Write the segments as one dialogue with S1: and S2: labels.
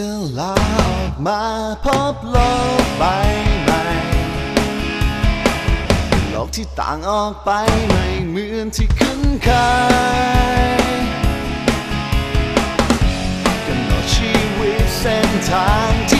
S1: กิดลาออกมาพบโลกใบใหม่ โลกที่ต่างออกไปไม่เหมือนที่คุ้นเคยกำหนดชีวิตเส้นทางที่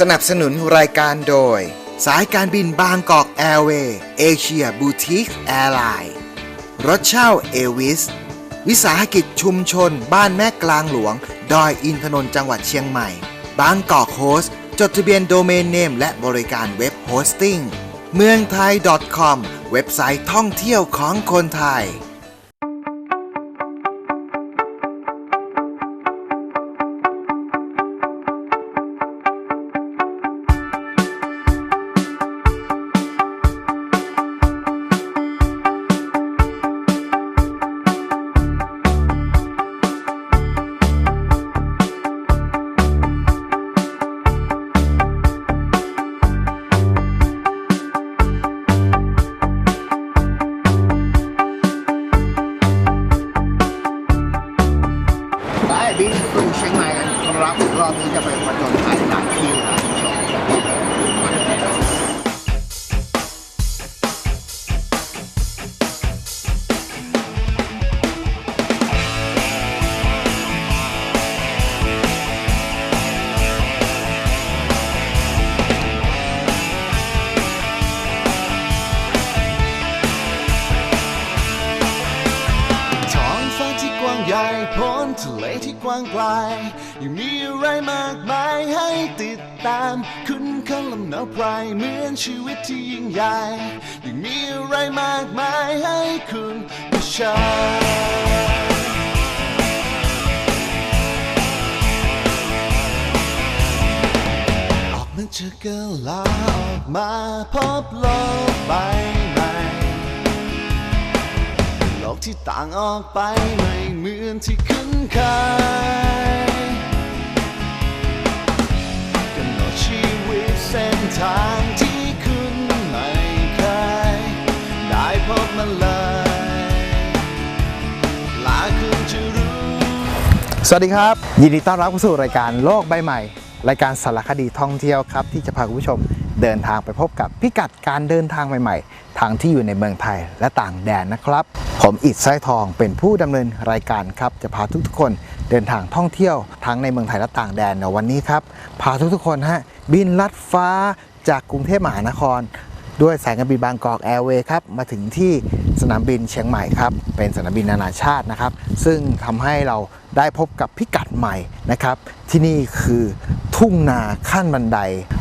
S2: สนับสนุนรายการโดย สายการบินบางกอกแอร์เวย์เอเชียบูติกแอร์ไลน์รถเช่าเอวิส วิสาหกิจชุมชน บ้านแม่กลางหลวง ดอยอินทนนท์จังหวัดเชียงใหม่ บางกอกโฮสต์จดทะเบียนโดเมนเนม และบริการเว็บโฮสติ้งเมืองไทย .com เว็บไซต์ท่องเที่ยวของคนไทย
S3: ได้บินสู่เชียงใหม่กันครับรอบนี้จะไปผจญภัยหลายที่คุณผู้ชมา
S1: งไกลยังมีอะไรมากมายให้ติดตาม คุณค่างลำเนาไพรเหมือนชีวิตที่ยิ่งใหญ่ยังมีอะไรมากมายให้คุณได้ชิญออกมันจะเกิดลาออกมาพบโลกใบใหม่โลกที่ต่างออกไปไม่เหมือนที่เคุ้น เคยกำหนดชีวิตเส้นทางที่คุณไม่เคยได้พบมันเลยลาคุณจะรู้
S4: สวัสดีครับ ยินดีต้อนรับเข้าสู่รายการโลกใบใหม่ รายการสารคดีท่องเที่ยวครับ ที่จะพาคุณผู้ชมเดินทางไปพบกับพิกัดการเดินทางใหม่ๆ ทางที่อยู่ในเมืองไทยและต่างแดนนะครับ ผมอิดไส้ทองเป็นผู้ดำเนินรายการครับ จะพาทุกๆคนเดินทางท่องเที่ยวทั้งในเมืองไทยและต่างแดนในวันนี้ครับ พาทุกๆคนฮะบินลัดฟ้าจากกรุงเทพมหานคร ด้วยสายการบินบางกอกแอร์เวย์ครับมาถึงที่สนามบินเชียงใหม่ครับ เป็นสนามบินนานาชาตินะครับ ซึ่งทำให้เราได้พบกับพิกัดใหม่นะครับ ที่นี่คือทุ่งนาขั้นบันได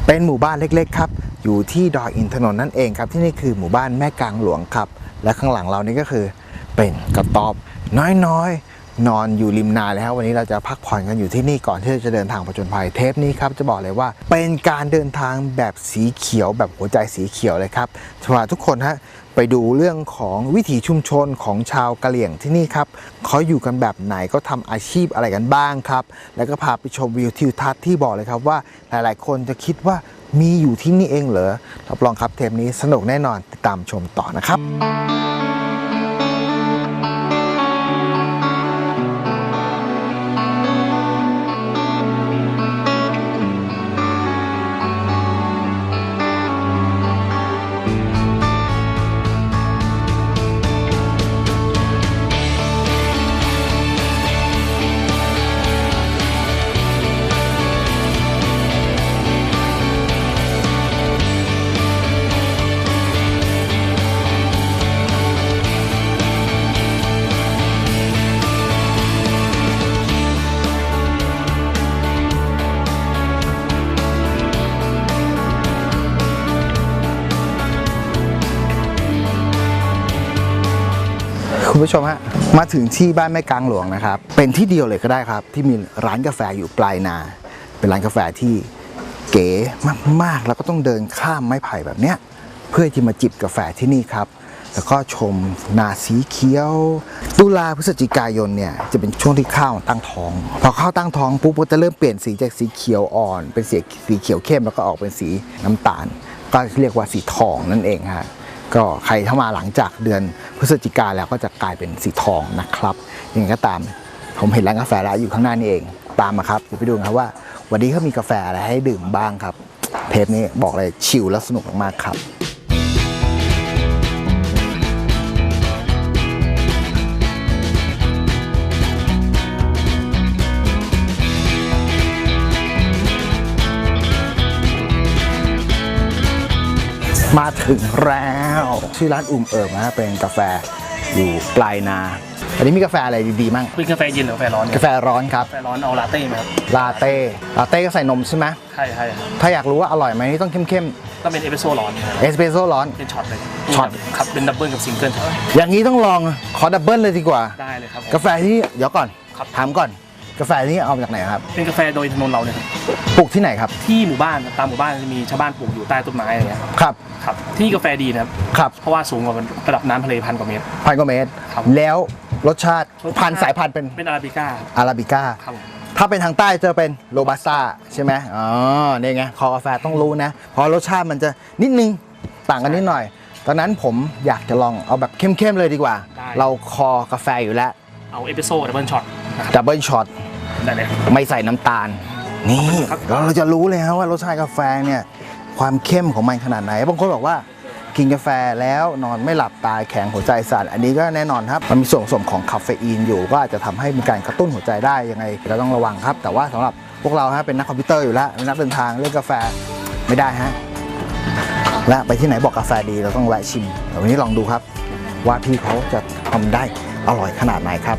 S4: เป็นหมู่บ้านเล็กๆครับ อยู่ที่ดอยอินทนนท์นั่นเองครับ ที่นี่คือหมู่บ้านแม่กลางหลวงครับ และข้างหลังเรานี่ก็คือเป็นกระต๊อบ น้อยๆ นอนอยู่ริมนาเลยครับวันนี้เราจะพักผ่อนกันอยู่ที่นี่ก่อนที่จะเดินทางผจญภัยเทปนี้ครับจะบอกเลยว่าเป็นการเดินทางแบบสีเขียวแบบหัวใจสีเขียวเลยครับสำหรับทุกคนฮะ ไปดูเรื่องของวิถีชุมชนของชาวกะเหรี่ยงที่นี่ครับเขาอยู่กันแบบไหนก็ทำอาชีพอะไรกันบ้างครับ แล้วก็พาไปชมวิวทิวทัศน์ที่บอกเลยครับว่าหลายๆ คนจะคิดว่ามีอยู่ที่นี่เองเหรอรับรองครับเทปนี้สนุกแน่นอนติดตามชมต่อนะครับ คุณผู้ชมฮะมาถึงที่บ้านแม่กลางหลวงนะครับ เป็นที่เดียวเลยก็ได้ครับ ที่มีร้านกาแฟอยู่ปลายนา เป็นร้านกาแฟที่เก๋มากๆ แล้วก็ต้องเดินข้ามไม้ไผ่แบบเนี้ยเพื่อที่มาจิบกาแฟที่นี่ครับ แล้วก็ชมนาสีเขียว ตุลาพฤศจิกายนเนี่ยจะเป็นช่วงที่ข้าวตั้งท้อง พอข้าวตั้งท้องปุ๊บก็จะเริ่มเปลี่ยนสีจากสีเขียวอ่อน เป็นสีสีเขียวเข้มแล้วก็ออกเป็นสีน้ำตาล ก็เรียกว่าสีทองนั่นเองฮะ ก็ใครเข้ามาหลังจากเดือนพฤศจิกาแล้วก็จะกลายเป็นสีทองนะครับยังไงก็ตามผมเห็นร้านกาแฟร้านอยู่ข้างหน้านี่เองตามมาครับเดี๋ยวไปดูครับว่า วันนี้เขามีกาแฟอะไรให้ดื่มบ้างครับ เทปนี้บอกเลยชิลและสนุกมากๆครับ มาถึงแล้วชื่อร้านอุ่มเอิบนะฮะเป็นกาแฟอยู่ปลายนา อันนี้มีกาแฟอะไรดีๆมั่ง
S5: เป็นกาแฟเย็นหรือกาแฟร้อนเนี่ย
S4: กาแฟร้อนครับ
S5: กาแฟร้อนเอาลาเต้ไหมครับ
S4: ลาเต้ลาเต้ก็ใส่นมใช่ไหม
S5: ใช่ใช่ครับ
S4: ถ้าอยากรู้ว่าอร่อยไหมนี่ต้องเข้ม
S5: ก็เป็นเอสเปรสโซ่ร้อนครับ
S4: ๆเอสเปรสโซ่ร้อน
S5: เป็นช็อตเลย
S4: ช็อต
S5: ครับเป็นดับเบิลกับซิงเกิลครับ
S4: อย่างนี้ต้องลองขอดับเบิลเลยดีกว่า
S5: ได้เลยครับผม
S4: กาแฟที่เดี๋ยวก่อน
S5: ครับ
S4: ถามก่อน กาแฟที่เอามาจากไหนครับ
S5: เป็นกาแฟโดยถนนเราเนี่ยครับ
S4: ปลูกที่ไหนครับ
S5: ที่หมู่บ้านตามหมู่บ้านจะมีชาวบ้านปลูกอยู่ใต้ต้นไม้อะไรเงี้ยครับ
S4: ครับ
S5: ครับที่กาแฟดีนะครับ
S4: ครับ
S5: เพราะว่าสูงกว่าระดับน้ำทะเลพันกว่าเมตร
S4: พันกว่าเมตร
S5: ครับ
S4: แล้วรสชาติ
S5: รสชาติ
S4: พันธุ์สายพันธุ์เป็น
S5: เป็นอาราบิก้าครับ
S4: อาราบิก้า
S5: ครับผม
S4: ถ้าเป็นทางใต้จะเป็นโรบัสต้าใช่ไหมอ๋อนี่ไงคอกาแฟต้องรู้นะ เพราะรสชาติมันจะนิดนึงต่างกันนิดหน่อย ตอนนั้นผมอยากจะลองเอาแบบเข้มๆเลยดีกว่า เราคอกาแฟอยู่แล้ว
S5: เอาเอสเปรสโซ่ดับเบิลช็อตนะครับ
S4: ดับเบิลช็อต
S5: ได้เลยครับ
S4: ไม่ใส่น้ำตาล นี่
S5: ครับ
S4: แล้วเราจะรู้เลยครับว่ารสชาติกาแฟเนี่ยความเข้มของมันขนาดไหนบางคนบอกว่ากินกาแฟแล้วนอนไม่หลับตายแข็งหัวใจสั่นอันนี้ก็แน่นอนครับ มันมีส่วนผสมของคาเฟอีนอยู่ ก็อาจจะทำให้มีการกระตุ้นหัวใจได้ยังไงเราต้องระวังครับ แต่ว่าสำหรับพวกเราฮะเป็นนักคอมพิวเตอร์อยู่แล้วเป็นนักเดินทางเรื่องกาแฟไม่ได้ฮะและไปที่ไหนบอกกาแฟดีเราต้องแวะชิมเดี๋ยววันนี้ลองดูครับ ว่าพี่เขาจะทำได้อร่อยขนาดไหนครับ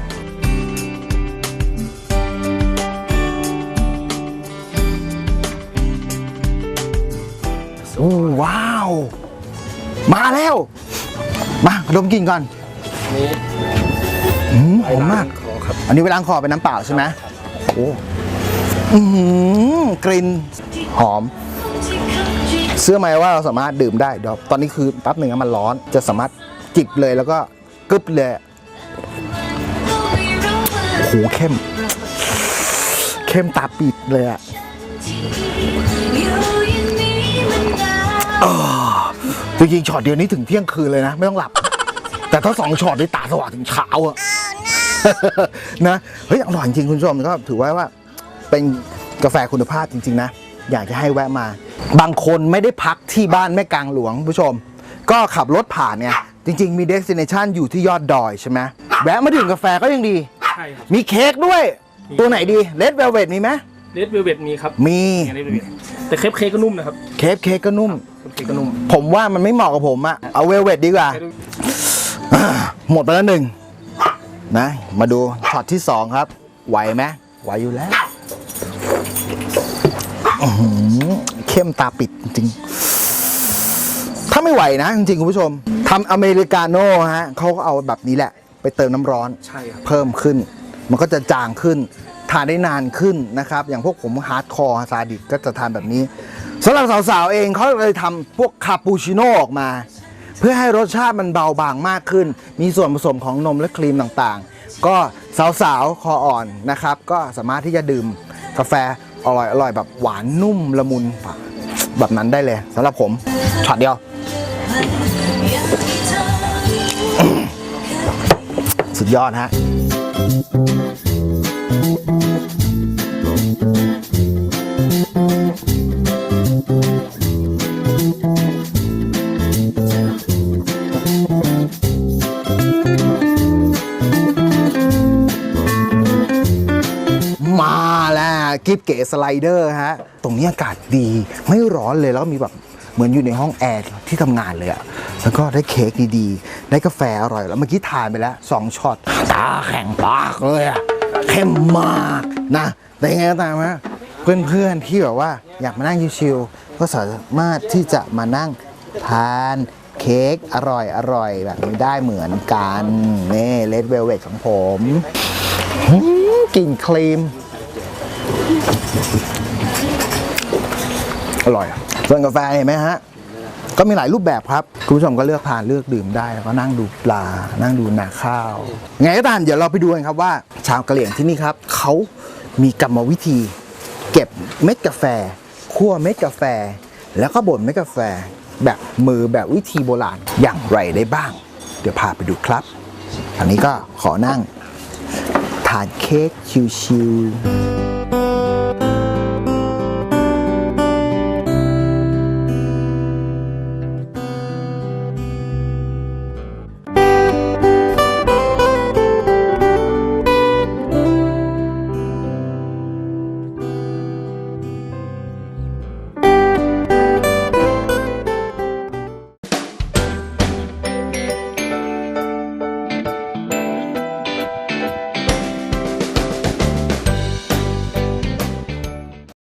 S4: มาแล้ว มาดมกลินก่อนอืมหอมมาก อันนี้เวลาล้างคอเป็นน้ำเปล่าใช่ไหมโอ้อือหือกลิ่นหอมเชื่อไหมว่าเราสามารถดื่มได้เดี๋ยวตอนนี้คือแป๊บหนึ่งนะมันร้อน จะสามารถจิบเลยแล้วก็กึบเลยโอ้โหเข้ม เข้มตาปิดเลยอะ จริงๆช็อตเดียวนี้ถึงเที่ยงคืนเลยนะ ไม่ต้องหลับ แต่ถ้าสองช็อตนี่ตาสว่างถึงเช้าอะนะเฮ้ยอร่อยจริงคุณผู้ชมก็ถือว่าว่า เป็นกาแฟคุณภาพจริง ๆ นะ อยากจะให้แวะมา บางคนไม่ได้พักที่บ้านแม่กลางหลวงคุณผู้ชม ก็ขับรถผ่านเนี่ยจริง ๆ มีเดสติเนชันอยู่ที่ยอดดอยใช่ไหมแวะมาดื่มกาแฟก็ยังดี
S5: ใช่ครับ
S4: มีเค้กด้วย ตัวไหนดีเลดเวลเว t มีไหม
S5: เลดเวลเวตมีครับ
S4: มี
S5: เลดเวลเวตแต่เคปเค้กก็นุ่มนะครับ
S4: เคฟเค้กก็นุ่ม
S5: เคปเค้กก็นุ่ม
S4: ผมว่ามันไม่เหมาะกับผมอะเอาเวลเวทดีกว่าอ่า หมดไปแล้วหนึ่งนะ มาดูช็อตที่สองครับ ไหวไหมไหวอยู่แล้วอื้อหือเข้มตาปิดจริงๆถ้าไม่ไหวนะ จริงๆ คุณผู้ชมทำอเมริกาโน่ฮะเขาก็เอาแบบนี้แหละ ไปเติมน้ำร้อน
S5: ใช่ครับ
S4: เพิ่มขึ้น มันก็จะจางขึ้น ทานได้นานขึ้นนะครับ อย่างพวกผมฮาร์ดคอร์ซาดิสก็จะทานแบบนี้สำหรับสาวๆเองเขาเลยทำพวกคาปูชิโน่ออกมา เพื่อให้รสชาติมันเบาบางมากขึ้น มีส่วนผสมของนมและครีมต่างๆ ก็สาวๆคออ่อนนะครับ ก็สามารถที่จะดื่มกาแฟอร่อยอร่อยแบบหวานนุ่มละมุนแบบนั้นได้เลยสำหรับผมช็อตเดียวสุดยอดฮะ มาแล้วกิฟเก๋สไลเดอร์ฮะ ตรงนี้อากาศดีไม่ร้อนเลยแล้วมีแบบเหมือนอยู่ในห้องแอร์ที่ทำงานเลยอะแล้วก็ได้เค้กดีๆ ได้กาแฟอร่อย แล้วเมื่อกี้ทานไปแล้วสองช็อตตาแข็งปากเลยอะเข้มมากนะแต่ยังไงก็ตามฮะ เพื่อนๆที่แบบว่าอยากมานั่งชิวๆก็สามารถที่จะมานั่งทานเค้กอร่อยอร่อยๆแบบนี้ได้เหมือนกันนี่เลดเวลเวทของผมกลิ่นครีม อร่อย ส่วนกาแฟเห็นไหมฮะ ก็มีหลายรูปแบบครับ คุณผู้ชมก็เลือกทานเลือกดื่มได้แล้วก็นั่งดูปลา นั่งดูนาข้าว ไงก็ตามเดี๋ยวเราไปดูกันครับว่า ชาวกะเหรี่ยงที่นี่ครับ เขามีกรรมวิธี เก็บเม็ดกาแฟคั่วเม็ดกาแฟ แล้วก็บดเม็ดกาแฟ แบบมือแบบวิธีโบราณอย่างไรได้บ้าง เดี๋ยวพาไปดูครับอันนี้ก็ขอนั่งทานเค้กชิวๆ